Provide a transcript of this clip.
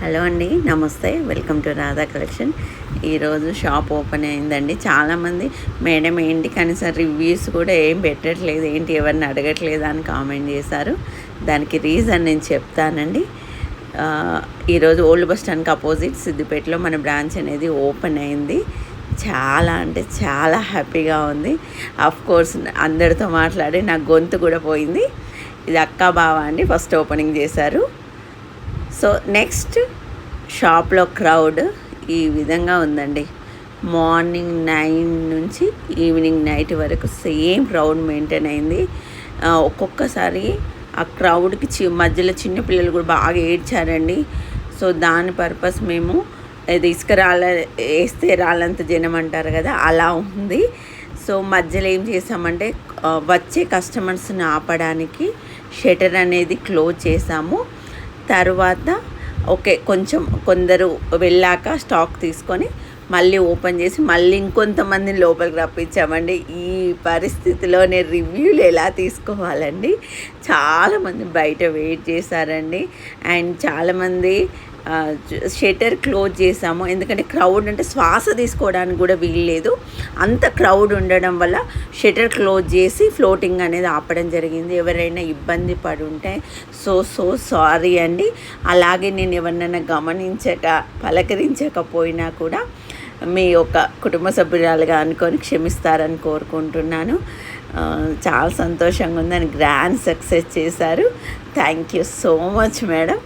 Hello అండి నమస్తే. Welcome to Radha collection. ఈరోజు షాప్ ఓపెన్ అయిందండి. చాలామంది మేడం ఏంటి కనీసం రివ్యూస్ కూడా ఏం పెట్టట్లేదు ఏంటి ఎవరిని అడగట్లేదు అని కామెంట్ చేశారు. దానికి రీజన్ నేను చెప్తానండి. ఈరోజు ఓల్డ్ బస్ స్టాండ్కి అపోజిట్ సిద్దిపేటలో మన బ్రాంచ్ అనేది ఓపెన్ అయింది. చాలా అంటే చాలా హ్యాపీగా ఉంది. అఫ్ కోర్స్ అందరితో మాట్లాడి నా గొంతు కూడా పోయింది. ఇది అక్క బావ అండి ఫస్ట్ ఓపెనింగ్ చేశారు. సో నెక్స్ట్ షాప్లో క్రౌడ్ ఈ విధంగా ఉందండి. మార్నింగ్ నైన్ నుంచి ఈవినింగ్ నైట్ వరకు సేమ్ క్రౌడ్ మెయింటైన్ అయింది. ఒక్కొక్కసారి ఆ క్రౌడ్కి చి మధ్యలో చిన్న పిల్లలు కూడా బాగా ఏడ్చారండి. సో దాని పర్పస్ మేము ఇసుక రాళ్ళ వేస్తే రాళ్ళంత జనం అంటారు కదా అలా ఉంది. సో మధ్యలో ఏం చేసామంటే వచ్చే కస్టమర్స్ని ఆపడానికి షటర్ అనేది క్లోజ్ చేసాము. తర్వాత ఓకే కొంచెం కొందరు వెళ్ళాక స్టాక్ తీసుకొని మళ్ళీ ఓపెన్ చేసి మళ్ళీ ఇంకొంతమందిని లోపలికి రప్పించామండి. ఈ పరిస్థితిలో నేను రివ్యూలు ఎలా తీసుకోవాలండి? చాలామంది బయట వెయిట్ చేశారండి. అండ్ చాలామంది షటర్ క్లోజ్ చేసాము ఎందుకంటే క్రౌడ్ అంటే శ్వాస తీసుకోవడానికి కూడా వీల్లేదు. అంత క్రౌడ్ ఉండడం వల్ల షటర్ క్లోజ్ చేసి ఫ్లోటింగ్ అనేది ఆపడం జరిగింది. ఎవరైనా ఇబ్బంది పడి ఉంటే సో సో సారీ అండి. అలాగే నేను ఎవరినైనా గమనించక పలకరించకపోయినా కూడా మీ యొక్క కుటుంబ సభ్యురాలుగా అనుకొని క్షమిస్తారని కోరుకుంటున్నాను. చాలా సంతోషంగా ఉందని గ్రాండ్ సక్సెస్ చేశారు. Thank you so much madam.